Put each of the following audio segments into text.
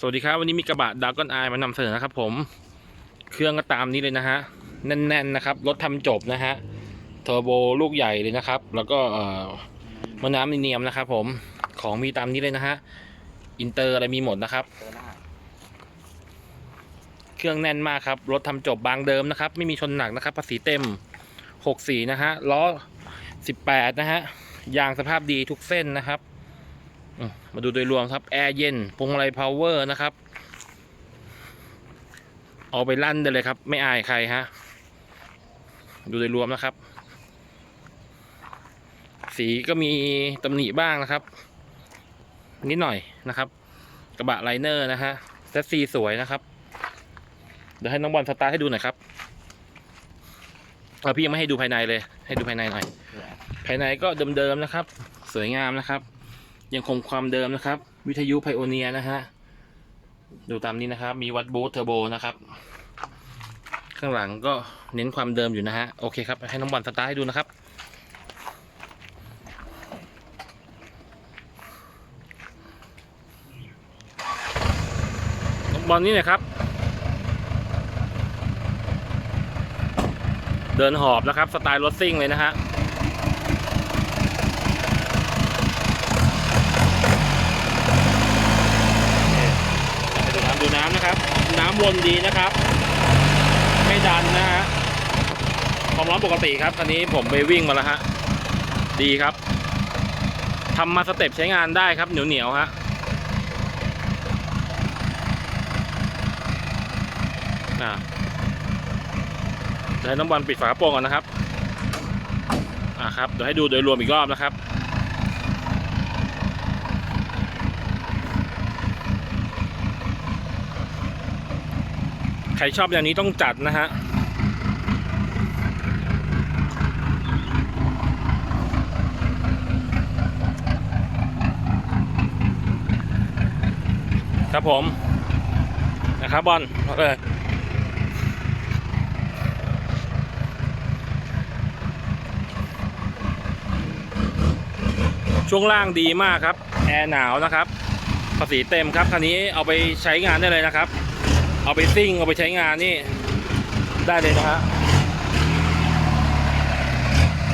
สวัสดีครับวันนี้มีกระบะดากอนไอมานำเสนอนะครับ ผม เครื่องก็ตามนี้เลยนะฮะแน่นๆนะครับรถทำจบนะฮะเทอร์โบลูกใหญ่เลยนะครับ แล้วก็มะน้ำมิเนียมนะครับผมของมีตามนี้เลยนะฮะอินเตอร์อะไรมีหมดนะครับ เครื่องแน่นมากครับรถทำจบบางเดิมนะครับ ไม่มีชนหนักนะครับภาษีเต็ม64นะฮะล้อ18นะฮะยางสภาพดีทุกเส้นนะครับ มาดูโดยรวมครับ แอร์เย็นพวงมาลัยพาวเวอร์นะครับ เอาไปลั่นได้เลยครับ ไม่อายใครฮะ ดูโดยรวมนะครับ สีก็มีตำหนิบ้างนะครับ นิดหน่อยนะครับ กระบะไลเนอร์นะฮะเซตซีสวยนะครับ เดี๋ยวให้น้องบอลสตาร์ทให้ดูหน่อยครับเอาพี่ยังไม่ให้ดูภายในเลย ให้ดูภายในหน่อย ภายในก็เดิมๆนะครับ สวยงามนะครับ ยังคงความเดิมนะครับ วิทยุไพโอเนียนะฮะ ดูตามนี้นะครับ มีวัดบูทเทอร์โบนะครับ ข้างหลังก็เน้นความเดิมอยู่นะฮะ โอเคครับ ให้น้องบอลสตาร์ทให้ดูนะครับ น้องบอลนี่นะครับ เดินหอบนะครับ สไตล์รถซิ่งเลยนะฮะ ดู น้ำดูน้ำนะครับ น้ำวนดีนะครับ ไม่ดันนะฮะความร้อนปกติครับคันนี้ผมไปวิ่งมาแล้วฮะดีครับทำมาสเต็ปใช้งานได้ครับเหนียวเหนียวฮะอ่าเดี๋ยวให้น้องบอลปิดฝากระโปรงก่อนนะครับอ่าครับเดี๋ยวให้ดูโดยรวมอีกรอบนะครับ ใครชอบอย่างนี้ต้องจัดนะฮะครับผมนะครับบอลเอาเลยช่วงล่างดีมากครับ แอร์หนาวนะครับ ภาษีเต็มครับ คันนี้เอาไปใช้งานได้เลยนะครับ เอาไปซิ่ง เอาไปใช้งานนี่ ได้เลยนะฮะ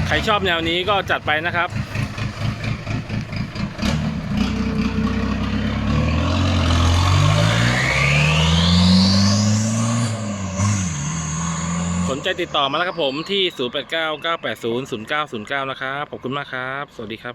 ใครชอบแนวนี้ก็จัดไปนะครับสนใจติดต่อมาแล้วครับผมที่ 0899800909 นะครับ ขอบคุณมากครับ สวัสดีครับ